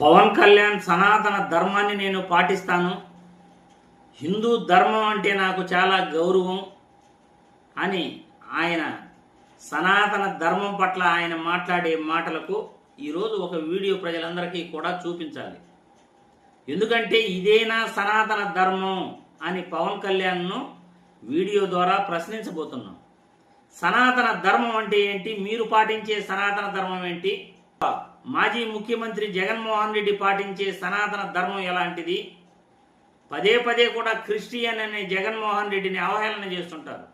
పవన్ కళ్యాణ్ సనాతన ధర్మాన్ని నేను పాటిస్తాను. హిందూ ధర్మం అంటే నాకు చాలా గౌరవం అని ఆయన సనాతన ధర్మం పట్ల ఆయన మాట్లాడే మాటలకు ఈరోజు ఒక వీడియో ప్రజలందరికీ కూడా చూపించాలి. ఎందుకంటే ఇదేనా సనాతన ధర్మం అని పవన్ కళ్యాణ్ను వీడియో ద్వారా ప్రశ్నించబోతున్నాం. సనాతన ధర్మం అంటే ఏంటి? మీరు పాటించే సనాతన ధర్మం ఏంటి? మాజీ ముఖ్యమంత్రి జగన్మోహన్ రెడ్డి పాటించే సనాతన ధర్మం ఎలాంటిది? పదే పదే కూడా క్రిస్టియన్ అనే జగన్మోహన్ రెడ్డిని అవహేళన చేస్తుంటారు.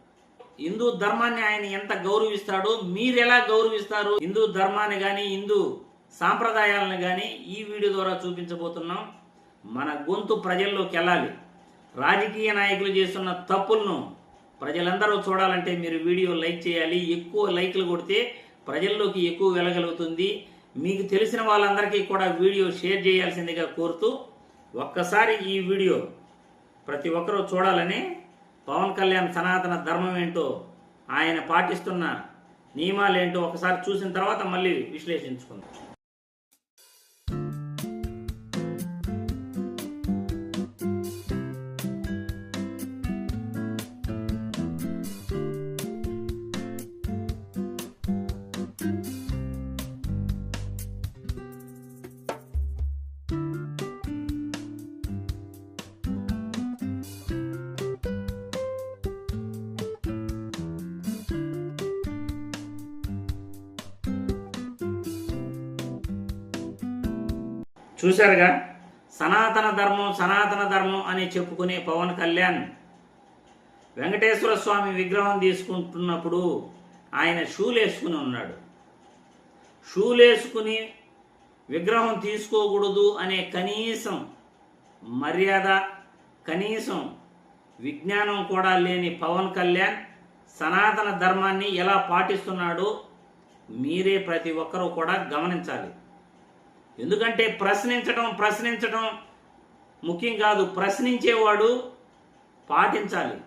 హిందూ ధర్మాన్ని ఆయన ఎంత గౌరవిస్తాడో మీరెలా గౌరవిస్తారు? హిందూ ధర్మాన్ని కానీ హిందూ సాంప్రదాయాలను కానీ ఈ వీడియో ద్వారా చూపించబోతున్నాం. మన గొంతు ప్రజల్లోకి వెళ్ళాలి. రాజకీయ నాయకులు చేస్తున్న తప్పులను ప్రజలందరూ చూడాలంటే మీరు వీడియో లైక్ చేయాలి. ఎక్కువ లైక్లు కొడితే ప్రజల్లోకి ఎక్కువ వెళ్ళగలుగుతుంది. మీకు తెలిసిన వాళ్ళందరికీ కూడా వీడియో షేర్ చేయాల్సిందిగా కోరుతూ ఒక్కసారి ఈ వీడియో ప్రతి ఒక్కరూ చూడాలని పవన్ కళ్యాణ్ సనాతన ధర్మం ఏంటో ఆయన పాటిస్తున్న నియమాలు ఏంటో ఒకసారి చూసిన తర్వాత మళ్ళీ విశ్లేషించుకుందాం. చూశారుగా? సనాతన ధర్మం సనాతన ధర్మం అని చెప్పుకునే పవన్ కళ్యాణ్ వెంకటేశ్వర స్వామి విగ్రహం తీసుకుంటున్నప్పుడు ఆయన షూలు వేసుకుని ఉన్నాడు. షూలు వేసుకుని విగ్రహం తీసుకోకూడదు అనే కనీసం మర్యాద కనీసం విజ్ఞానం కూడా లేని పవన్ కళ్యాణ్ సనాతన ధర్మాన్ని ఎలా పాటిస్తున్నాడో మీరే ప్రతి ఒక్కరూ కూడా గమనించాలి. ఎందుకంటే ప్రశ్నించడం ప్రశ్నించడం ముఖ్యం కాదు. ప్రశ్నించేవాడు పాటించాలి.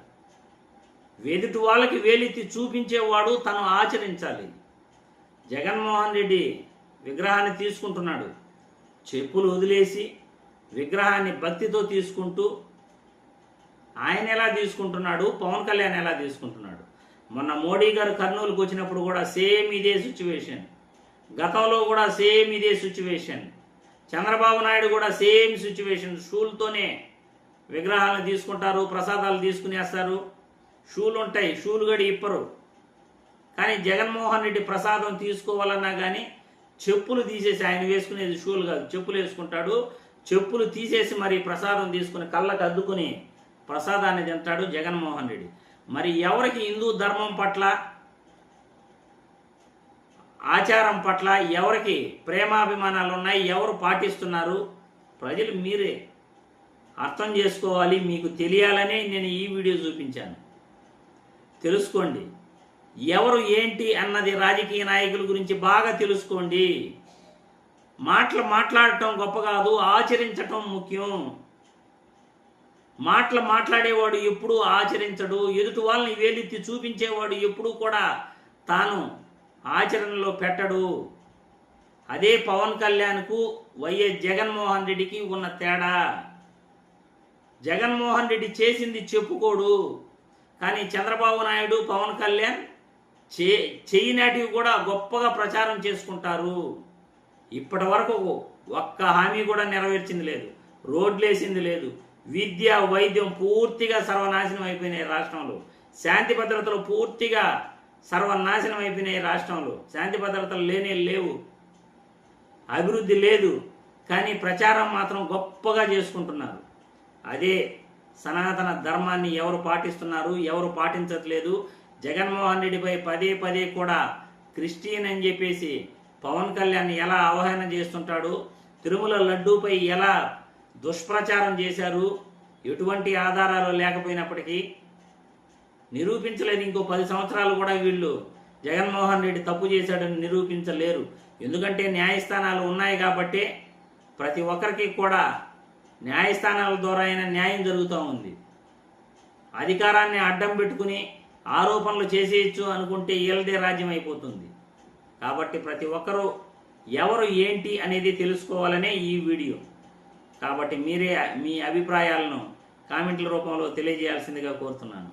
వెదుటి వాళ్ళకి వేలెత్తి చూపించేవాడు తను ఆచరించాలి. జగన్మోహన్ రెడ్డి విగ్రహాన్ని తీసుకుంటున్నాడు. చెప్పులు వదిలేసి విగ్రహాన్ని భక్తితో తీసుకుంటూ ఆయన ఎలా తీసుకుంటున్నాడు? పవన్ కళ్యాణ్ ఎలా తీసుకుంటున్నాడు? మొన్న మోడీ గారు కర్నూలుకు వచ్చినప్పుడు కూడా సేమ్ ఇదే సిచ్యువేషన్ గతంలో కూడా సేమ్ ఇదే సిచ్యువేషన్ చంద్రబాబు నాయుడు కూడా సేమ్ సిచ్యువేషన్ షూలతోనే విగ్రహాలను తీసుకుంటారు ప్రసాదాలు తీసుకునేస్తారు. షూలు ఉంటాయి షూలు గడి ఇప్పరు. కానీ జగన్మోహన్ రెడ్డి ప్రసాదం తీసుకోవాలన్నా కానీ చెప్పులు తీసేసి ఆయన వేసుకునేది షూలు కాదు చెప్పులు వేసుకుంటాడు. చెప్పులు తీసేసి మరి ప్రసాదం తీసుకుని కళ్ళకు అద్దుకుని ప్రసాదాన్ని తింటాడు జగన్మోహన్ రెడ్డి. మరి ఎవరికి హిందూ ధర్మం పట్ల ఆచారం పట్ల ఎవరికి ప్రేమాభిమానాలు ఉన్నాయి ఎవరు పాటిస్తున్నారు ప్రజలు మీరే అర్థం చేసుకోవాలి మీకు తెలియాలనే నేను ఈ వీడియో చూపించాను. తెలుసుకోండి. ఎవరు ఏంటి అన్నది రాజకీయ నాయకుల గురించి బాగా తెలుసుకోండి. మాటలు మాట్లాడటం గొప్ప కాదు ఆచరించటం ముఖ్యం. మాటలు మాట్లాడేవాడు ఎప్పుడూ ఆచరించడు ఎదుటి వాళ్ళని వేలెత్తి చూపించేవాడు ఎప్పుడూ కూడా తాను ఆచరణలో పెట్టడు. అదే పవన్ కళ్యాణ్కు వైఎస్ జగన్మోహన్ రెడ్డికి ఉన్న తేడా. జగన్మోహన్ రెడ్డి చేసింది చెప్పుకోడు. కానీ చంద్రబాబు నాయుడు పవన్ కళ్యాణ్ చే చేయనాటివి కూడా గొప్పగా ప్రచారం చేసుకుంటారు. ఇప్పటి వరకు ఒక్క హామీ కూడా నెరవేర్చింది లేదు. రోడ్లు వేసింది లేదు. విద్య వైద్యం పూర్తిగా సర్వనాశనం అయిపోయినాయి రాష్ట్రంలో. శాంతి భద్రతలు పూర్తిగా సర్వనాశనం అయిపోయినాయి రాష్ట్రంలో. శాంతి భద్రతలు లేనే లేవు. అభివృద్ధి లేదు. కానీ ప్రచారం మాత్రం గొప్పగా చేసుకుంటున్నారు. అదే సనాతన ధర్మాన్ని ఎవరు పాటిస్తున్నారు ఎవరు పాటించట్లేదు. జగన్మోహన్ రెడ్డిపై పదే పదే కూడా క్రిస్టియన్ అని చెప్పేసి పవన్ కళ్యాణ్ ఎలా అవహేళన చేస్తుంటాడు తిరుమల లడ్డూపై ఎలా దుష్ప్రచారం చేశారు ఎటువంటి ఆధారాలు లేకపోయినప్పటికీ నిరూపించలేదు ఇంకో పది సంవత్సరాలు కూడా వీళ్ళు జగన్మోహన్ రెడ్డి తప్పు చేశాడని నిరూపించలేరు. ఎందుకంటే న్యాయస్థానాలు ఉన్నాయి కాబట్టి ప్రతి ఒక్కరికి కూడా న్యాయస్థానాల ద్వారా అయినా న్యాయం జరుగుతూ ఉంది. అధికారాన్ని అడ్డం పెట్టుకుని ఆరోపణలు చేసేయచ్చు అనుకుంటే వీళ్ళదే రాజ్యం అయిపోతుంది. కాబట్టి ప్రతి ఒక్కరూ ఎవరు ఏంటి అనేది తెలుసుకోవాలనే ఈ వీడియో. కాబట్టి మీరే మీ అభిప్రాయాలను కామెంట్ల రూపంలో తెలియజేయాల్సిందిగా కోరుతున్నాను.